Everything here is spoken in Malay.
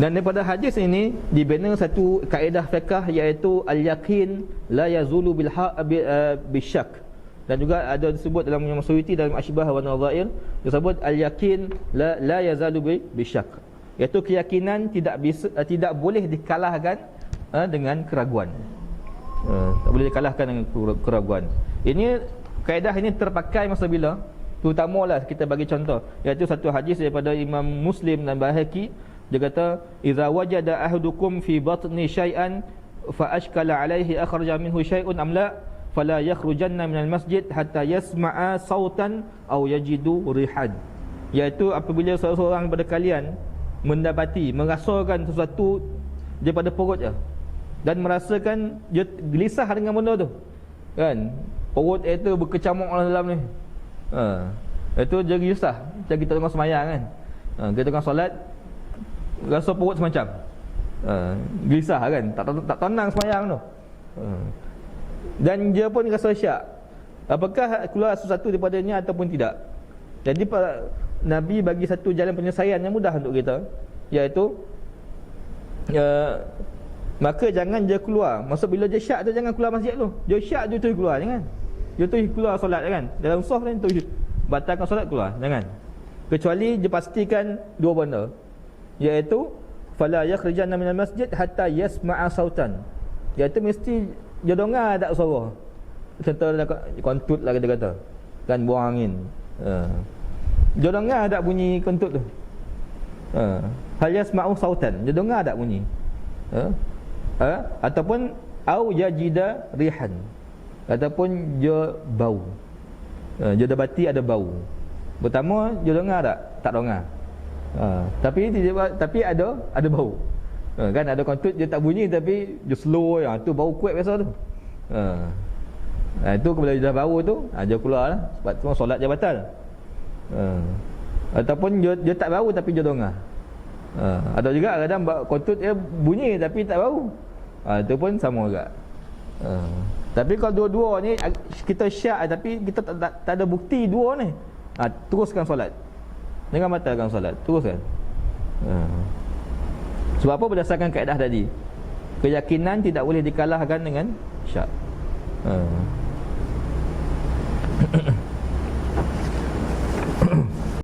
Dan daripada hadis ini dibina satu kaedah fiqah iaitu al-yaqin la yazulu bil ha eh, bisyak. Dan juga ada disebut dalam Imam Suyuti dalam Ashbah wa Nadhair disebut al-yaqin la la yazalu bisyak. Iaitu keyakinan tidak bisa uh, tidak boleh dikalahkan uh, dengan keraguan. Uh, tak boleh dikalahkan dengan keraguan. Ini kaedah ini terpakai masa bila? Terutamalah kita bagi contoh. Iaitu satu hadis daripada Imam Muslim dan Baihaqi dia kata idza wajada ahadukum fi batni syai'an fa ashkala alaihi akhraja minhu syai'un am la fala yakhrujanna minal masjid hatta yasma'a sautan aw yajidu rihan. Iaitu apabila seseorang daripada kalian mendapati merasakan sesuatu daripada perutnya dan merasakan dia gelisah dengan benda tu kan? Perut itu berkecamuk dalam ni ha. Itu dia gelisah macam kita tengah semayang kan. Ha, kita tengah solat rasa perut semacam. Uh, gelisah kan. Tak, tak, tak tenang semayang tu. Uh. dan dia pun rasa syak. Apakah keluar sesuatu daripadanya ataupun tidak? Jadi Nabi bagi satu jalan penyelesaian yang mudah untuk kita iaitu uh, maka jangan dia keluar. Maksud bila dia syak tu jangan keluar masjid tu. Dia syak tu keluar jangan dia tu keluar solat kan dalam saf ni tu batalkan solat keluar. Jangan. Kecuali dia pastikan dua benda. Iaitu fala yakhrujanna minal masjid hatta yasma'a sautan. Iaitu mesti dia dengar tak suara. Contoh kontut lah kita kata. Kan buang angin. Ha. dia dengar tak bunyi kontut tu? Ha. hal yasma'u sautan. Dia dengar tak bunyi? Ha? Ha? ataupun au yajida rihan ataupun dia bau. Ha. dia dapati ada bau. Pertama dia dengar tak? Tak dengar. Ha, tapi dia, tapi ada ada bau. Ha, kan ada kontut dia tak bunyi tapi dia slow ya tu bau kuat biasa tu. Ha. ha itu bila dia dah bau tu ha, dia keluar lah sebab tu solat dia batal ha. ataupun dia, dia tak bau tapi dia dengar. Ha. ada juga kadang kontut dia bunyi tapi tak bau. Ha, itu pun sama juga. Ha. Tapi kalau dua-dua ni kita syak tapi kita tak, tak, tak ada bukti dua ni. Ha, teruskan solat. Jangan batalkan solat. Teruskan. Ha. Sebab apa berdasarkan kaedah tadi? Keyakinan tidak boleh dikalahkan dengan syak. Ha.